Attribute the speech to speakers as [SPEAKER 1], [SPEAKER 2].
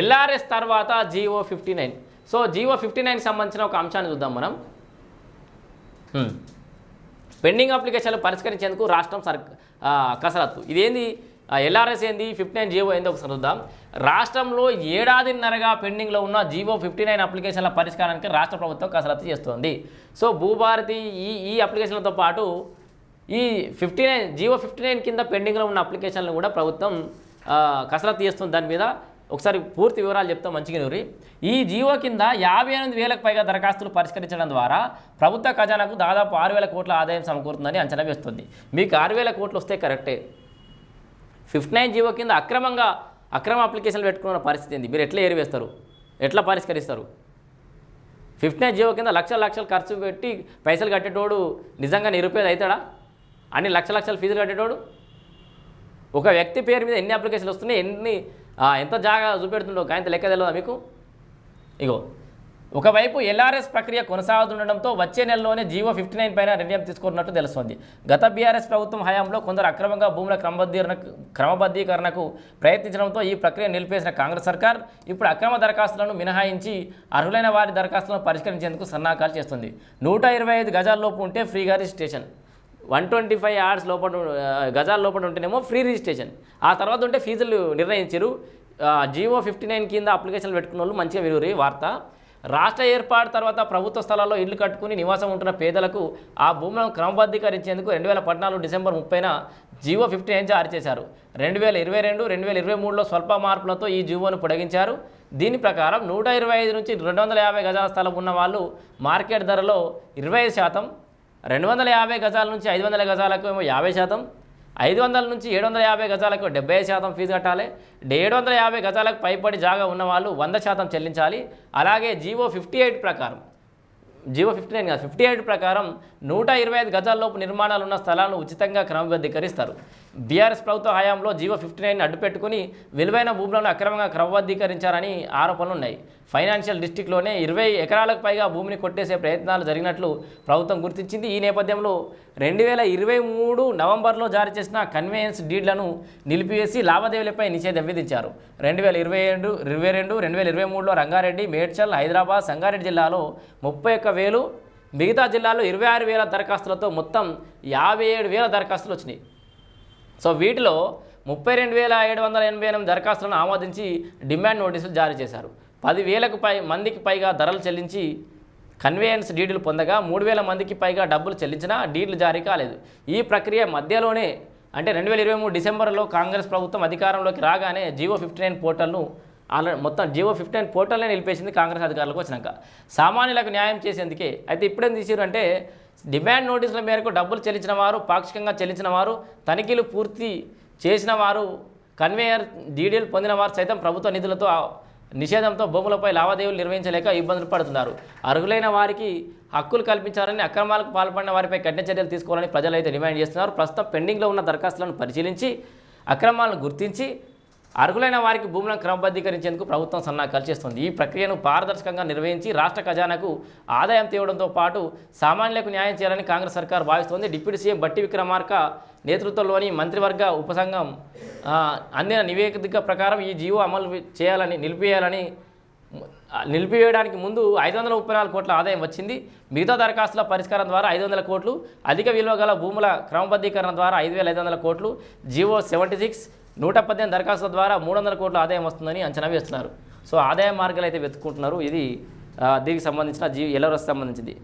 [SPEAKER 1] LRS తర్వాత GO fifty nine. So GO fifty నైన్కి సంబంధించిన ఒక అంశాన్ని చూద్దాం మనం. పెండింగ్ అప్లికేషన్లు పరిష్కరించేందుకు రాష్ట్రం సర్ కసరత్తు. ఇదేంది? ఎల్ఆర్ఎస్ ఏంది? ఫిఫ్టీ నైన్ జీవో ఏంది ఒకసారి చూద్దాం. రాష్ట్రంలో ఏడాదిన్నరగా పెండింగ్లో ఉన్న జీవో ఫిఫ్టీ నైన్ అప్లికేషన్ల పరిష్కారానికి రాష్ట్ర ప్రభుత్వం కసరత్తు చేస్తోంది. సో భూభారతి ఈ ఈ అప్లికేషన్లతో పాటు ఈ fifty nine GO fifty nine కింద పెండింగ్లో ఉన్న అప్లికేషన్లు కూడా ప్రభుత్వం కసరత్తు చేస్తుంది. దాని మీద ఒకసారి పూర్తి వివరాలు చెప్తా మంచిగా నూరి. ఈ జీవో కింద యాభై ఎనిమిది వేలకు పైగా దరఖాస్తులు పరిష్కరించడం ద్వారా ప్రభుత్వ ఖజానాకు దాదాపు ఆరు వేల కోట్ల ఆదాయం సమకూరుతుందని అంచనా వేస్తుంది. మీకు ఆరు వేల కోట్లు వస్తే కరెక్టే. ఫిఫ్టీ నైన్ జీవో కింద అక్రమంగా అక్రమ అప్లికేషన్లు పెట్టుకున్న పరిస్థితి ఏంది? మీరు ఎట్లా ఏరివేస్తారు ఎట్లా పరిష్కరిస్తారు? ఫిఫ్టీ నైన్ జీవో కింద లక్షల లక్షలు ఖర్చు పెట్టి పైసలు కట్టేటోడు నిజంగా నిరుపేద అవుతాడా? అన్ని లక్ష లక్షల ఫీజులు కట్టేటోడు? ఒక వ్యక్తి పేరు మీద ఎన్ని అప్లికేషన్లు వస్తున్నాయి? ఎన్ని ఎంత జాగా చూపెడుతుండో గాయంత లెక్క తెలియదా మీకు? ఇగో ఒకవైపు ఎల్ఆర్ఎస్ ప్రక్రియ కొనసాగుతుండటంతో వచ్చే నెలలోనే జీవో ఫిఫ్టీ నైన్ పైన నిర్ణయం తీసుకున్నట్టు తెలుస్తోంది. గత బీఆర్ఎస్ ప్రభుత్వం హయాంలో కొందరు అక్రమంగా భూముల క్రమబద్ధీకరణ క్రమబద్ధీకరణకు ప్రయత్నించడంతో ఈ ప్రక్రియ నిలిపేసిన కాంగ్రెస్ సర్కార్ ఇప్పుడు అక్రమ దరఖాస్తులను మినహాయించి అర్హులైన వారి దరఖాస్తులను పరిష్కరించేందుకు సన్నాహాలు చేస్తుంది. నూట ఇరవై ఐదు గజాల్లోపు ఉంటే ఫ్రీగా registration. One twenty five hours లోపల గజాల లోపల ఉంటేనేమో ఫ్రీ రిజిస్ట్రేషన్. ఆ తర్వాత ఉంటే ఫీజులు నిర్ణయించారు జియో ఫిఫ్టీ నైన్ కింద అప్లికేషన్లు పెట్టుకున్న వాళ్ళు మంచిగా వినురి వార్త. రాష్ట్ర ఏర్పాటు తర్వాత ప్రభుత్వ స్థలాల్లో ఇల్లు కట్టుకుని నివాసం ఉంటున్న పేదలకు ఆ భూములను క్రమబద్ధీకరించేందుకు రెండు వేల పద్నాలుగు డిసెంబర్ ముప్పైన జీవో ఫిఫ్టీ నైన్ జారీ చేశారు. రెండు వేల ఇరవై రెండు రెండు వేల ఇరవై మూడులో స్వల్ప మార్పులతో ఈ జీవోను పొడిగించారు. దీని ప్రకారం నూట ఇరవై ఐదు నుంచి రెండు వందల యాభై గజాల స్థలం ఉన్న వాళ్ళు మార్కెట్ ధరలో ఇరవై ఐదు శాతం రెండు వందల యాభై గజాల నుంచి ఐదు వందల గజాలకు ఏమో యాభై శాతం ఐదు వందల నుంచి ఏడు వందల యాభై గజాలకు డెబ్బై శాతం ఫీజు కట్టాలి. ఏడు వందల యాభై గజాలకు పైపడి జాగా ఉన్న వాళ్ళు వంద శాతం చెల్లించాలి. అలాగే జీవో ఫిఫ్టీ ఎయిట్ ప్రకారం జీవో ఫిఫ్టీ నైన్ కాదు ఫిఫ్టీ ఎయిట్ ప్రకారం నూట ఇరవై ఐదు గజాల్లోపు నిర్మాణాలు ఉన్న స్థలాలను ఉచితంగా క్రమబద్ధీకరిస్తారు. బీఆర్ఎస్ ప్రభుత్వ హయాంలో జీవో ఫిఫ్టీ నైన్ అడ్డుపెట్టుకుని విలువైన భూములను అక్రమంగా క్రమబద్ధీకరించారని ఆరోపణలు ఉన్నాయి. ఫైనాన్షియల్ డిస్టిక్లోనే ఇరవై ఎకరాలకు పైగా భూమిని కొట్టేసే ప్రయత్నాలు జరిగినట్లు ప్రభుత్వం గుర్తించింది. ఈ నేపథ్యంలో రెండు వేల ఇరవై మూడు నవంబర్లో జారీ చేసిన కన్వేయన్స్ డీడ్లను నిలిపివేసి లావాదేవీలపై నిషేధం విధించారు. రెండు వేల ఇరవై రెండు ఇరవై రెండు రెండు వేల ఇరవై మూడులో రంగారెడ్డి మేడ్చల్ హైదరాబాద్ సంగారెడ్డి జిల్లాలో ముప్పై ఒక్క వేలు మిగతా జిల్లాలో ఇరవై ఆరు వేల దరఖాస్తులతో మొత్తం యాభై ఏడు వేల దరఖాస్తులు వచ్చినాయి. సో వీటిలో ముప్పై రెండు వేల ఏడు వందల ఎనభై ఎనిమిది దరఖాస్తులను ఆమోదించి డిమాండ్ నోటీసులు జారీ చేశారు. పదివేలకు పై మందికి పైగా ధరలు చెల్లించి కన్వేయన్స్ డీడీలు పొందగా మూడు వేల మందికి పైగా డబ్బులు చెల్లించినా డీడీలు జారీ కాలేదు. ఈ ప్రక్రియ మధ్యలోనే అంటే రెండు వేల ఇరవై మూడు డిసెంబర్లో కాంగ్రెస్ ప్రభుత్వం అధికారంలోకి రాగానే జియో ఫిఫ్టీ నైన్ పోర్టల్ను ఆల్రెడీ మొత్తం జియో ఫిఫ్టీ నైన్ పోర్టల్నే నిలిపేసింది కాంగ్రెస్ అధికారులకు వచ్చినాక. సామాన్యులకు న్యాయం చేసేందుకే. అయితే ఇప్పుడేం తీసారు అంటే డిమాండ్ నోటీసుల మేరకు డబ్బులు చెల్లించిన వారు పాక్షికంగా చెల్లించిన వారు తనిఖీలు పూర్తి చేసిన వారు కన్వేయర్ డీడీలు పొందిన వారు సైతం ప్రభుత్వ నిధులతో నిషేధంతో భూములపై లావాదేవీలు నిర్వహించలేక ఇబ్బందులు పడుతున్నారు. అర్హులైన వారికి హక్కులు కల్పించాలని అక్రమాలకు పాల్పడిన వారిపై కఠిన చర్యలు తీసుకోవాలని ప్రజలైతే డిమాండ్ చేస్తున్నారు. ప్రస్తుతం పెండింగ్లో ఉన్న దరఖాస్తులను పరిశీలించి అక్రమాలను గుర్తించి అర్హులైన వారికి భూములను క్రమబద్ధీకరించేందుకు ప్రభుత్వం సన్నాహాలు చేస్తుంది. ఈ ప్రక్రియను పారదర్శకంగా నిర్వహించి రాష్ట్ర ఖజానాకు ఆదాయం తేవడంతో పాటు సామాన్యులకు న్యాయం చేయాలని కాంగ్రెస్ సర్కార్ భావిస్తోంది. డిప్యూటీ సీఎం బట్టి విక్రమార్క నేతృత్వంలోని మంత్రివర్గ ఉపసంఘం అందిన నివేదిక ప్రకారం ఈ జీవో అమలు చేయాలని నిలిపివేయాలని నిలిపివేయడానికి ముందు ఐదు వందల ముప్పై నాలుగు కోట్ల ఆదాయం వచ్చింది. మిగతా దరఖాస్తుల పరిష్కారం ద్వారా ఐదు వందల కోట్లు అధిక విలువ గల భూముల క్రమబద్ధీకరణ ద్వారా ఐదు వేల ఐదు వందల కోట్లు జీవో సెవెంటీ సిక్స్ నూట పద్దెనిమిది దరఖాస్తుల ద్వారా మూడు వందల కోట్ల ఆదాయం వస్తుందని అంచనా వేస్తున్నారు. సో ఆదాయ మార్గాలు అయితే వెతుక్కుంటున్నారు. ఇది దీనికి సంబంధించిన జీ ఎలవరస్ సంబంధించింది.